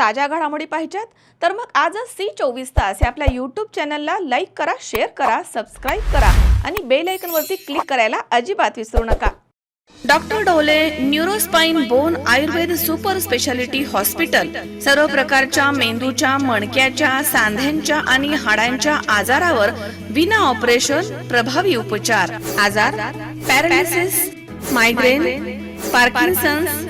ताज्या घडामोडी पाहिजेत. तर मग आजच सी चोवीस तास या आपल्या यूट्यूब चॅनलला लाईक करा शेअर करा सबस्क्राईब करा आणि बेल आयकनवरती क्लिक करायला अजिबात विसरू नका. Doctor Dole neuro spine bone Ayurved super speciality hospital सर्व प्रकारच्या मेंदूच्या मणक्याच्या सांध्यांच्या आणि हाडांच्या आजारावर विना ऑपरेशन प्रभावी उपचार. आजार paralysis migraine Parkinson's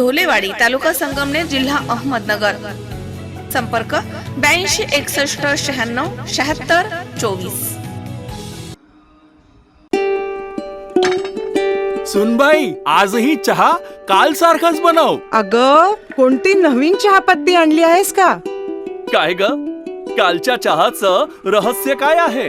Dholewadi taluka Sangamner जिल्हा अहमदनगर. संपर्क ब्याऐंशी एकसष्ट शहाण्णव शहात्तर चोवीस. सुनबाई आजही चहा काल सारखाच बनव. अग कोणती नवीन चहापत्ती आणली आहेस का? काय ग? कालच्या चहाचं रहस्य काय आहे?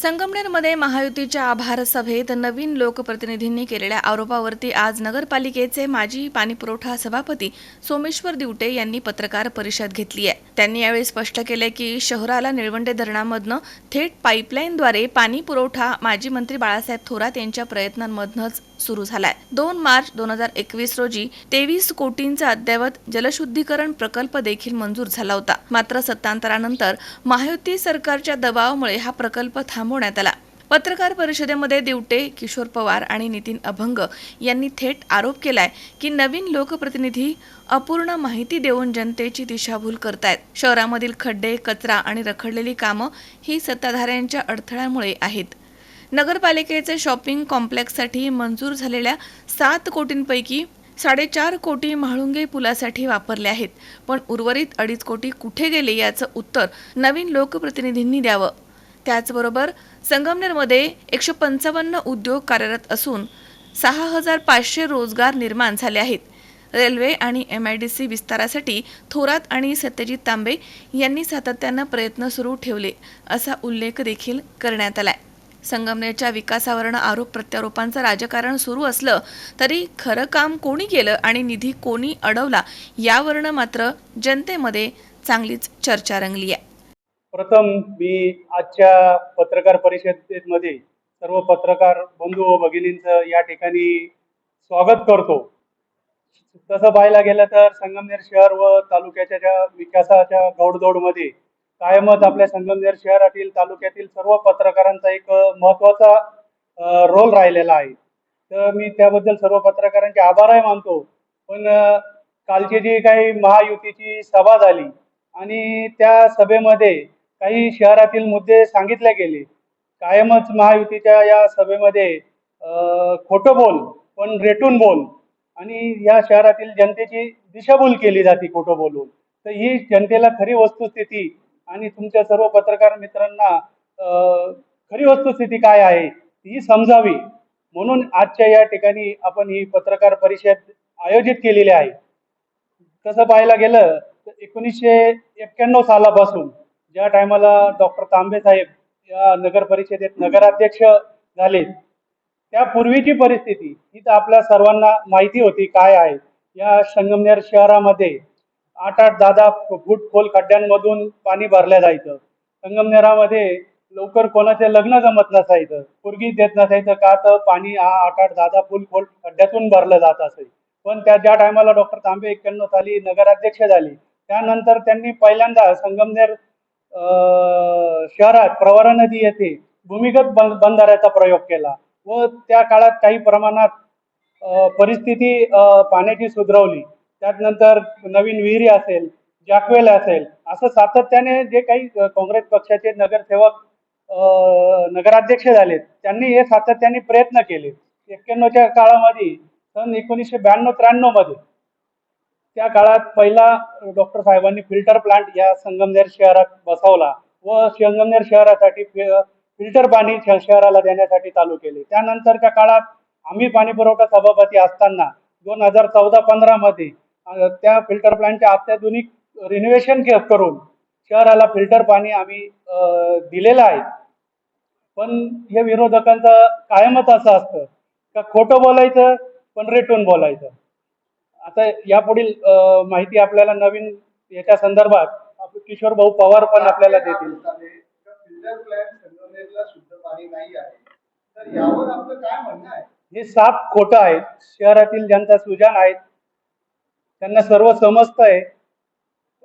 संगमनेरमध्ये महायुतीच्या आभार सभेत नवीन लोकप्रतिनिधींनी केलेल्या आरोपावरती आज नगरपालिकेचे माजी पाणीपुरवठा सभापती सोमेश्वर दिवटे यांनी पत्रकार परिषद घेतली आहे. त्यांनी यावेळी स्पष्ट केले की शहराला निळवंडे धरणामधनं थेट पाईपलाईनद्वारे पाणी पुरवठा माजी मंत्री बाळासाहेब थोरात यांच्या प्रयत्नांमधनच सुरू झालाय. दोन मार्च दोन हजार एकवीस रोजी तेवीस कोटींचा अद्ययावत जलशुद्धीकरण प्रकल्प देखील मंजूर झाला होता. मात्र सत्तांतरानंतर महायुती सरकारच्या दबावामुळे हा प्रकल्प थांबवण्यात आला. पत्रकार परिषदेमध्ये दिवटे किशोर पवार आणि नितीन अभंग यांनी थेट आरोप केलाय की नवीन लोकप्रतिनिधी अपूर्ण माहिती देऊन जनतेची दिशाभूल करतायत. शहरामधील खड्डे कचरा आणि रखडलेली कामं ही सत्ताधाऱ्यांच्या अडथळ्यामुळे आहेत. नगरपालिकेचे शॉपिंग कॉम्प्लेक्ससाठी मंजूर झालेल्या सात कोटींपैकी साडेचार कोटी म्हाळुंगे पुलासाठी वापरले आहेत. पण उर्वरित अडीच कोटी कुठे गेले याचं उत्तर नवीन लोकप्रतिनिधींनी द्यावं. त्याचबरोबर संगमनेरमध्ये एकशे पंचावन्न उद्योग कार्यरत असून सहा हजार पाचशे रोजगार निर्माण झाले आहेत. रेल्वे आणि एम आय डी सी विस्तारासाठी थोरात आणि सत्यजित तांबे यांनी सातत्यानं प्रयत्न सुरू ठेवले असा उल्लेख देखील करण्यात आला आहे संगमनेरच्या विकासावरनं आरोप प्रत्यारोपांचं राजकारण सुरू असलं तरी खरं काम कोणी केलं आणि निधी कोणी अडवला यावरनं मात्र जनतेमध्ये चांगलीच चर्चा रंगली आहे प्रथम मी आजच्या पत्रकार परिषदेमध्ये सर्व पत्रकार बंधू व भगिनींचं या ठिकाणी स्वागत करतो. तसं पाहायला गेलं तर संगमनेर शहर व तालुक्याच्या ज्या विकासाच्या गौडदौडमध्ये कायमच आपल्या संगमनेर शहरातील तालुक्यातील सर्व पत्रकारांचा एक महत्त्वाचा रोल राहिलेला आहे. तर मी त्याबद्दल सर्व पत्रकारांचे आभारही मानतो. पण कालची जी काही महायुतीची सभा झाली आणि त्या सभेमध्ये काही शहरातील मुद्दे सांगितले गेले. कायमच महायुतीच्या या सभेमध्ये खोटं बोल पण रेटून बोल आणि या शहरातील जनतेची दिशाभूल केली जाते खोटं बोलून. तर ही जनतेला खरी वस्तुस्थिती आणि तुमच्या सर्व पत्रकार मित्रांना खरी वस्तुस्थिती काय आहे ही समजावी. म्हणून आजच्या या ठिकाणी आपण ही पत्रकार परिषद आयोजित केलेली आहे. तसं पाहायला गेलं तर एकोणीसशे एक्क्याण्णव सालापासून ज्या टायमाला डॉक्टर तांबे साहेब या नगर परिषदेत नगराध्यक्ष झाले त्या पूर्वीची परिस्थिती ही तर आपल्या सर्वांना माहिती होती काय आहे. या संगमनेर शहरामध्ये आठ आठ दहा दहा फूट खोल खड्ड्यांमधून पाणी भरल्या जायचं. संगमनेरामध्ये लवकर कोणाचे लग्न जमत नसायचं पूर्गी देत नसायचं का तर पाणी हा आठ आठ दहा दहा फूल खोल खड्ड्यातून भरलं जात असे. पण त्या ज्या टायमाला डॉक्टर तांबे एक्क्याण्णव साली नगराध्यक्ष झाले त्यानंतर त्यांनी पहिल्यांदा संगमनेर शहरात प्रवरा नदी येथे भूमिगत बंधाऱ्याचा प्रयोग केला व त्या काळात काही प्रमाणात परिस्थिती पाण्याची सुधरवली. त्यानंतर नवीन विहिरी असेल जॅकवेल असेल असं सातत्याने जे काही काँग्रेस पक्षाचे नगरसेवक नगराध्यक्ष झाले त्यांनी हे सातत्याने प्रयत्न केले. एक्क्याण्णवच्या काळामध्ये सन एकोणीसशे ब्याण्णव त्र्याण्णवमध्ये त्या काळात पहिला डॉक्टर साहेबांनी फिल्टर प्लांट या संगमनेर शहरात बसवला व संगमनेर शहरासाठी फिल्टर पाणी शहराला देण्यासाठी चालू केले. त्यानंतरच्या काळात आम्ही पाणी पुरवठा सभापती असताना दोन हजार चौदा पंधरा मध्ये त्या फिल्टर प्लांटचे अत्याधुनिक रिनोव्हेशन करून शहराला फिल्टर पाणी आम्ही दिलेलं आहे. पण हे विरोधकांचं कायमच असं असतं का खोटं बोलायचं पण रेटून बोलायचं. आता यापुढील माहिती आपल्याला नवीन याच्या संदर्भात किशोर भाऊ पवार पण आपल्याला देतील. हे साफ खोटं आहे. शहरातील जनता सुजान आहेत. त्यांना सर्व समजतं आहे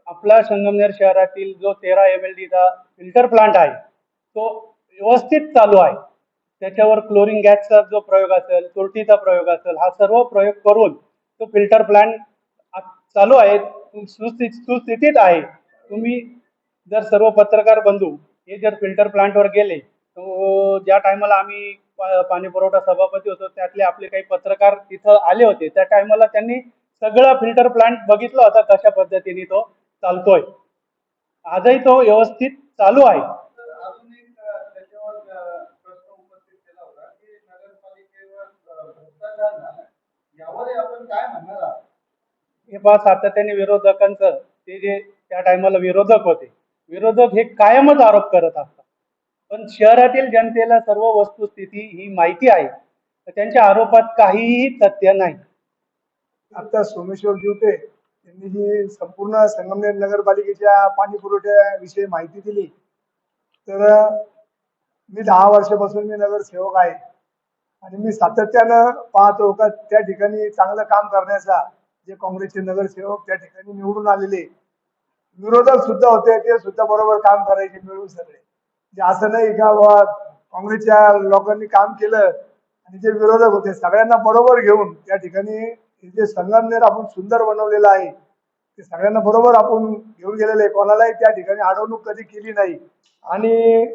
आपला संगमनेर शहरातील जो तेरा एम एल डीचा फिल्टर प्लांट आहे तो व्यवस्थित चालू आहे. त्याच्यावर क्लोरिन गॅसचा जो प्रयोग असेल तुरटीचा प्रयोग असेल हा सर्व प्रयोग करून तो फिल्टर प्लांट चालू आहे सुस्थितीत आहे. तुम्ही जर सर्व पत्रकार बंधू हे जर फिल्टर प्लांटवर गेले तो ज्या टायमाला आम्ही पा- पाणी पुरवठा सभापती होतो त्यातले आपले काही पत्रकार तिथं आले होते त्या टायमाला त्यांनी सगळा फिल्टर प्लांट बघितला होता कशा पद्धतीने तो चालतोय. आजही तो व्यवस्थित चालू आहे. हे पहा सातत्याने विरोधकांचं ते जे त्या टायमाला विरोधक होते विरोधक हे कायमच आरोप करत असतात. पण शहरातील जनतेला सर्व वस्तुस्थिती ही माहिती आहे. तर त्यांच्या आरोपात काहीही तथ्य नाही. आता सोमेश्वर दिवटे यांनी जी संपूर्ण संगमनेर नगरपालिकेच्या पाणी पुरवठ्याविषयी माहिती दिली तर मी दहा वर्षापासून मी नगरसेवक आहे. आणि मी सातत्यानं पाहतो का त्या ठिकाणी चांगलं काम करण्याचा जे काँग्रेसचे नगरसेवक त्या ठिकाणी निवडून आलेले विरोधक सुद्धा होते ते सुद्धा बरोबर काम करायचे मिळून सगळे. जे असं नाही का बा काँग्रेसच्या लोकांनी काम केलं आणि जे विरोधक होते सगळ्यांना बरोबर घेऊन त्या ठिकाणी जे संगमनेर आपण सुंदर बनवलेलं आहे ते सगळ्यांना बरोबर आपण घेऊन गेलेलं आहे. कोणालाही त्या ठिकाणी अडवणूक कधी केली नाही. आणि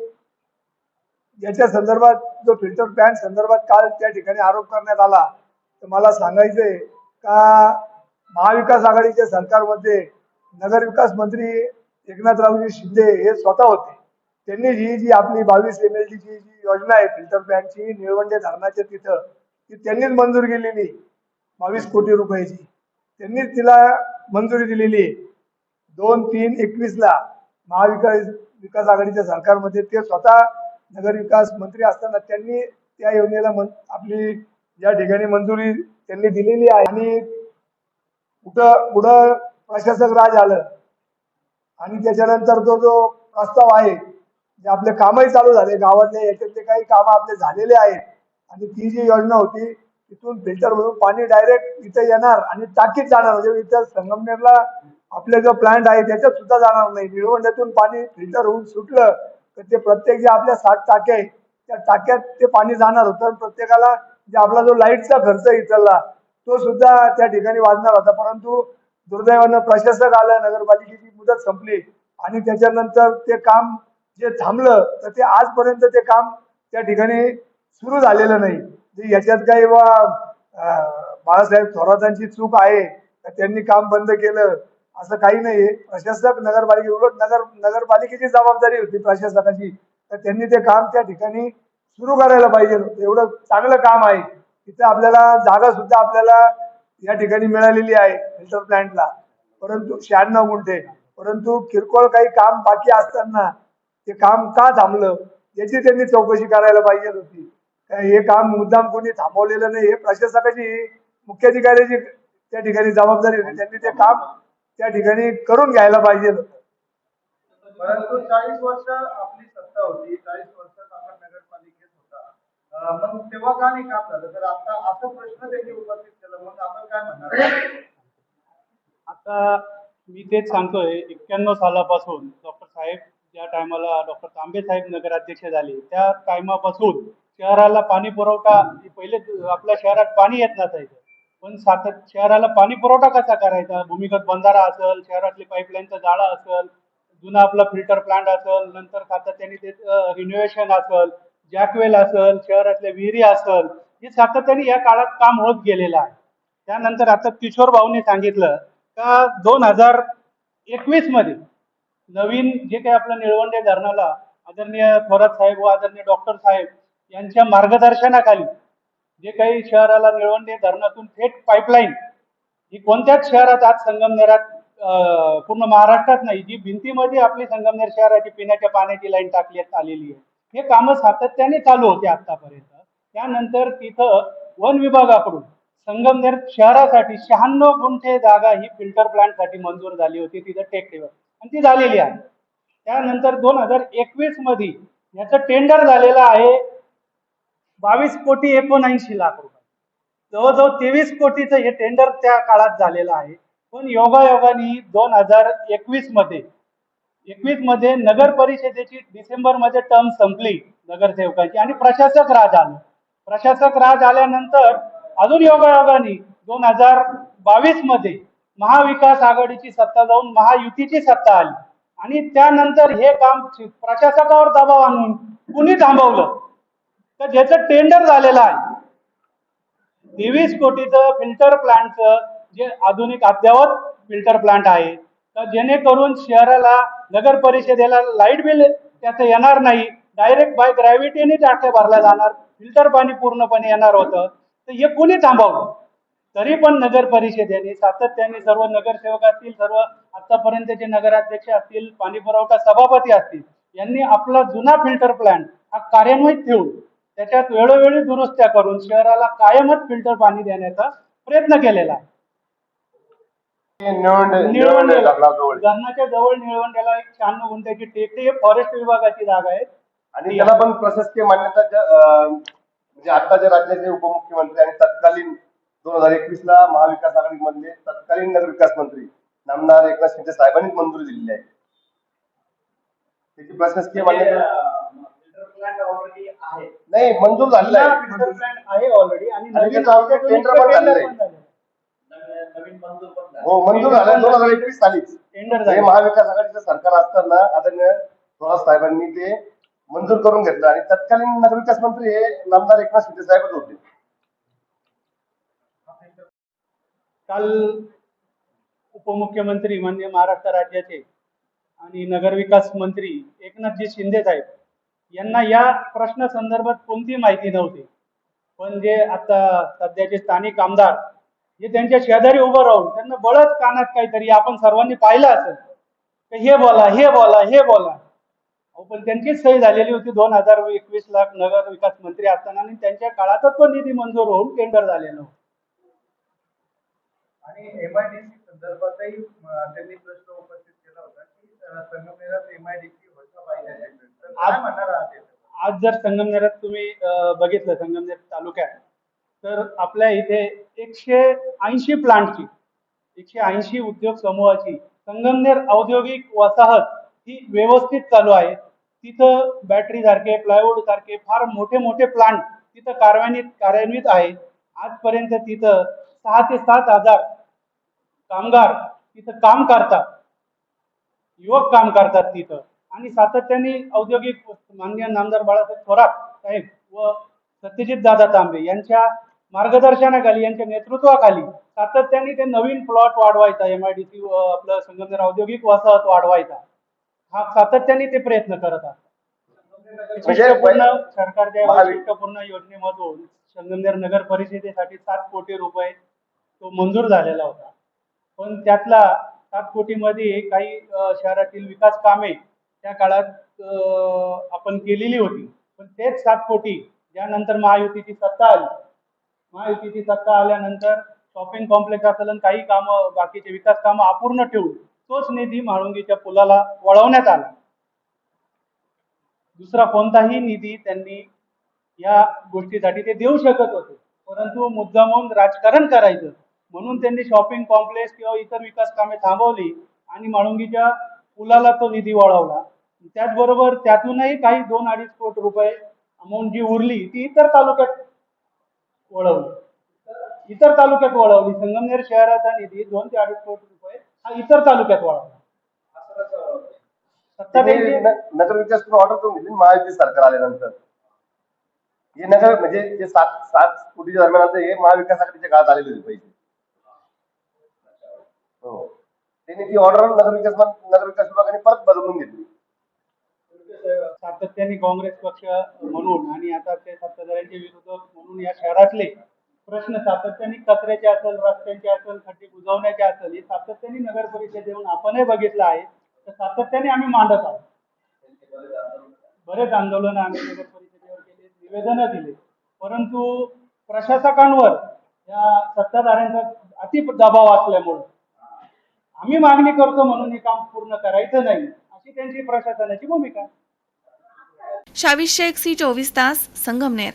याच्या संदर्भात जो फिल्टर प्लॅन संदर्भात काल त्या ठिकाणी आरोप करण्यात आला तर मला सांगायचंय का महाविकास आघाडीच्या सरकारमध्ये नगरविकास मंत्री एकनाथरावजी शिंदे हे स्वतः होते. त्यांनी ही जी आपली बावीस एम एल जी योजना आहे फिल्टर प्लॅनची निळवंडे धरणाच्या तिथं ती त्यांनीच मंजूर केलेली. बावीस कोटी रुपयाची. त्यांनीच तिला मंजुरी दिलेली. आहे दोन तीन एकवीस ला महाविकास विकास आघाडीच्या सरकारमध्ये ते स्वतः नगरविकास मंत्री असताना त्यांनी त्या योजनेला मन आपली या ठिकाणी मंजुरी त्यांनी दिलेली आहे. आणि कुठं पुढं प्रशासक राज आलं. आणि त्याच्यानंतर तो जो प्रस्ताव आहे जे आपले कामही चालू झाले गावातले याच्यातले काही कामं आपले झालेले आहेत. आणि ती जी योजना होती तिथून फिल्टर मधून पाणी डायरेक्ट इथे येणार आणि टाकीत जाणार. म्हणजे इथं संगमनेरला आपले जो प्लांट आहे त्याच्यात सुद्धा जाणार नाही. निळवंड्यातून पाणी फिल्टर होऊन सुटलं तर ते प्रत्येक जे आपल्या सात टाक्या आहेत त्या टाक्यात ते पाणी जाणार होतं. प्रत्येकाला जे आपला जो लाईटचा खर्च इथला तो सुद्धा त्या ठिकाणी वाजणार होता. परंतु दुर्दैवानं प्रशासक आलं नगरपालिकेची मुदत संपली आणि त्याच्यानंतर ते काम जे थांबलं तर ते आजपर्यंत ते काम त्या ठिकाणी सुरू झालेलं नाही. याच्यात काही बा बाळासाहेब थोरातांची चूक आहे तर त्यांनी काम बंद केलं असं काही नाहीये. प्रशासक नगरपालिके उलट नगर नगरपालिकेची जबाबदारी होती प्रशासकाची. तर त्यांनी ते काम त्या ठिकाणी सुरू करायला पाहिजे एवढं चांगलं काम आहे. तिथे आपल्याला जागा सुद्धा आपल्याला या ठिकाणी मिळालेली आहे फिल्टर प्लांटला परंतु शहाण्णव गुंठे. परंतु किरकोळ काही काम बाकी असताना ते काम का थांबलं याची त्यांनी चौकशी करायला पाहिजे होती. हे काम मुद्दाम कोणी थांबवलेलं नाही. हे प्रशासकाची मुख्याधिकाऱ्याची त्या ठिकाणी जबाबदारी होती त्यांनी ते काम त्या ठिकाणी करून घ्यायला पाहिजे. परंतु चाळीस वर्ष आपली सत्ता होती. चाळीस वर्षात आपण नगरपालिकेत होता. मग तेव्हा का नाही काम झालं? तर आता असं प्रश्न त्यांनी उपस्थित केला. मग आपण काय म्हणणार? आता मी तेच सांगतोय. एक्क्याण्णव सालापासून डॉक्टर साहेब ज्या टायमाला डॉक्टर तांबे साहेब नगराध्यक्ष झाले त्या टायमापासून शहराला पाणी पुरवठा पहिले आपल्या शहरात पाणी येत नसायचं. पण सातत शहराला पाणी पुरवठा कसा करायचा? भूमिगत बंधारा असेल शहरातली पाईपलाईनचं जाळं असेल जुना आपला फिल्टर प्लांट असेल नंतर सातत्याने ते रिनोव्हेशन असेल जॅकवेल असेल शहरातल्या विहिरी असेल हे सातत्याने या काळात काम होत गेलेलं आहे. त्यानंतर आता किशोर भाऊने सांगितलं का दोन हजार एकवीसमध्ये नवीन जे काही आपलं निळवंडे धरणाला आदरणीय थोरात साहेब व आदरणीय डॉक्टर साहेब यांच्या मार्गदर्शनाखाली जे काही शहराला निळवंडे धरणातून थेट पाईपलाईन ही कोणत्याच शहरात आज संगमनेरात पूर्ण महाराष्ट्रात नाही जी भिंतीमध्ये आपली संगमनेर शहराची पिण्याच्या पाण्याची लाईन टाकण्यात आलेली आहे. हे कामं सातत्याने चालू होते आतापर्यंत. त्यानंतर तिथं वन विभागाकडून संगमनेर शहरासाठी शहाण्णव गुंठे जागा ही फिल्टर प्लांटसाठी मंजूर झाली होती तिथं टेकडीवर आणि ती झालेली आहे. त्यानंतर दोन हजार एकवीसमध्ये याचं टेंडर झालेलं आहे. बावीस कोटी एकोणऐंशी लाख रुपये. जवळजवळ तेवीस कोटीचं हे टेंडर त्या काळात झालेलं आहे. पण योगायोगाने दोन हजार एकवीसमध्ये एकवीसमध्ये नगर परिषदेची डिसेंबरमध्ये टर्म संपली नगरसेवकांची आणि प्रशासक राज आलं. प्रशासक राज आल्यानंतर अजून योगायोगाने दोन हजार बावीसमध्ये महाविकास आघाडीची सत्ता जाऊन महायुतीची सत्ता आली. आणि त्यानंतर हे काम प्रशासकावर दबाव आणून कुणी थांबवलं? तर ज्याचं टेंडर झालेलं आहे तेवीस कोटीचं फिल्टर प्लांटचं जे आधुनिक अद्ययावत फिल्टर प्लांट आहे तर जेणेकरून शहराला नगर परिषदेला लाइट बिल त्याचं येणार नाही. डायरेक्ट बाय ग्रॅव्हिटीने टाके भरला जाणार. फिल्टर पाणी पूर्णपणे येणार होतं. तर हे कुणी थांबवलं? तरी पण नगर परिषदेने सातत्याने सर्व नगरसेवक असतील सर्व आतापर्यंतचे नगराध्यक्ष असतील पाणी पुरवठा सभापती असतील यांनी आपला जुना फिल्टर प्लांट हा कार्यान्वित ठेवून त्याच्यात वेळोवेळी दुरुस्त्या करून शहराला कायमच फिल्टर पाणी देण्याचा प्रयत्न केलेला आहे. धरणाच्या जवळ निळवंडेला एक शहाण्णव गुंठ्याची टेकडी फॉरेस्ट विभागाची जागा आहे. आणि त्याला पण प्रशासकीय मान्यता म्हणजे आताच्या राज्याचे उपमुख्यमंत्री आणि तत्कालीन दोन हजार एकवीस ला महाविकास आघाडीमधले तत्कालीन नगर विकास मंत्री नामदार एकनाथ शिंदे साहेबांनीच मंजुरी दिलेली आहे. त्याची प्रशासकीय मान्यता नाही मंजूर झालेला आहे. ऑलरेडी आणि नवीन tender पण झालेलं आहे. हो मंजूर झालं. दोन हजार एकवीस टेंडर हे झालं. महाविकास आघाडीचं सरकार असताना आदरणीय थोरात साहेबांनी ते मंजूर करून घेतलं. आणि तत्कालीन नगरविकास मंत्री हे नामदार एकनाथ शिंदे साहेबच होते. काल उपमुख्यमंत्री माननीय महाराष्ट्र राज्याचे आणि नगरविकास मंत्री एकनाथजी शिंदे साहेब यांना या प्रश्न संदर्भात कोणती माहिती नव्हती. पण जे आता सध्याचे स्थानिक आमदार जे त्यांच्या शेजारी उभं राहून त्यांना बळच कानात काहीतरी आपण सर्वांनी पाहिलं असेल. तर हे बोला हे बोला हे बोला. अहो, पण त्यांचीच सही झालेली होती दोन हजार एकवीस लाख नगर विकास मंत्री असताना आणि त्यांच्या काळातच तो निधी मंजूर होऊन टेंडर झालेलं. होतं आणि एमआयडीसी संदर्भातही त्यांनी प्रश्न उपस्थित केला होता की संगमनेरात एमआयडीसी व्हायला पाहिजे तर काय म्हणणार आहात आज जर संगमनेरात तुम्ही अं, बघितलं संगमनेर तालुक्यात तर आपल्या इथे एकशे ऐंशी प्लांटची एकशे ऐंशी उद्योग समूहाची संगमनेर औद्योगिक वसाहत ही व्यवस्थित चालू आहे. तिथं बॅटरी सारखे प्लायवूड सारखे फार मोठे मोठे प्लांट तिथं कार्यान्वित कार्यान्वित आहे. आजपर्यंत तिथं सहा ते सात हजार कामगार तिथं काम करतात. युवक काम करतात तिथं. आणि सातत्याने औद्योगिक माननीय नामदार बाळासाहेब थोरात साहेब व सत्यजित दादा तांबे यांच्या मार्गदर्शनाखाली यांच्या नेतृत्वाखाली सातत्याने ते नवीन प्लॉट वाढवायचा एम आय डी सी आपलं संगमनेर औद्योगिक वसाहत वाढवायचा. हा सातत्याने ते प्रयत्न करत असतात वैशिष्ट्यपूर्ण सरकारच्या वैशिष्ट्यपूर्ण योजनेमधून संगमनेर नगर परिषदेसाठी सात कोटी रुपये तो मंजूर झालेला होता. पण त्यातला सात कोटीमध्ये काही शहरातील विकास कामे त्या काळात आपण केलेली होती. पण तेच सात कोटी ज्यानंतर महायुतीची सत्ता आली. महायुतीची सत्ता आल्यानंतर शॉपिंग कॉम्प्लेक्स असेल काही कामं बाकीचे विकास कामं अपूर्ण ठेवून तोच निधी म्हाळुंगीच्या पुलाला वळवण्यात आला. दुसरा कोणताही निधी त्यांनी या गोष्टीसाठी ते देऊ शकत होते. परंतु मुद्दामहून राजकारण करायचं. म्हणून त्यांनी शॉपिंग कॉम्प्लेक्स किंवा इतर विकास कामे थांबवली आणि म्हाळुंगीच्या पुलाला तो निधी वळवला त्याचबरोबर त्यातूनही काही दोन अडीच कोटी रुपये अमाऊंट जी उरली ती इतर तालुक्यात वळवली. इतर तालुक्यात वळवली. संगमनेर शहराचा निधी दोन ते अडीच कोटी रुपये हा इतर तालुक्यात वळवला. न- नगर विकास ऑर्डर करून घेतली महायुती सरकार आल्यानंतर. हे नगर म्हणजे जे सात सात कोटीच्या दरम्यान हे महाविकास आघाडीच्या काळात आलेले होते पैसे हो त्यांनी ती ऑर्डर नगर नगरविकास विभागाने परत बदलून घेतली. सातत्याने काँग्रेस पक्ष म्हणून आणि आता ते सत्ताधाऱ्यांचे विरोधक म्हणून या शहरातले प्रश्न सातत्याने कचऱ्याचे असेल रस्त्यांचे असेल खड्डे बुजवण्याचे असेल हे सातत्याने नगर परिषद येऊन आपणही बघितलं आहे. तर सातत्याने आम्ही मांडत आहोत. बरेच आंदोलन आम्ही नगर परिषदेवर केले निवेदनं दिले. परंतु प्रशासकांवर या सत्ताधाऱ्यांचा अति दबाव असल्यामुळं आम्ही मागणी करतो म्हणून हे काम पूर्ण करायचं नाही. अशी त्यांची प्रशासनाची भूमिका शावी शेख सी चोवीस तास संगमनेर.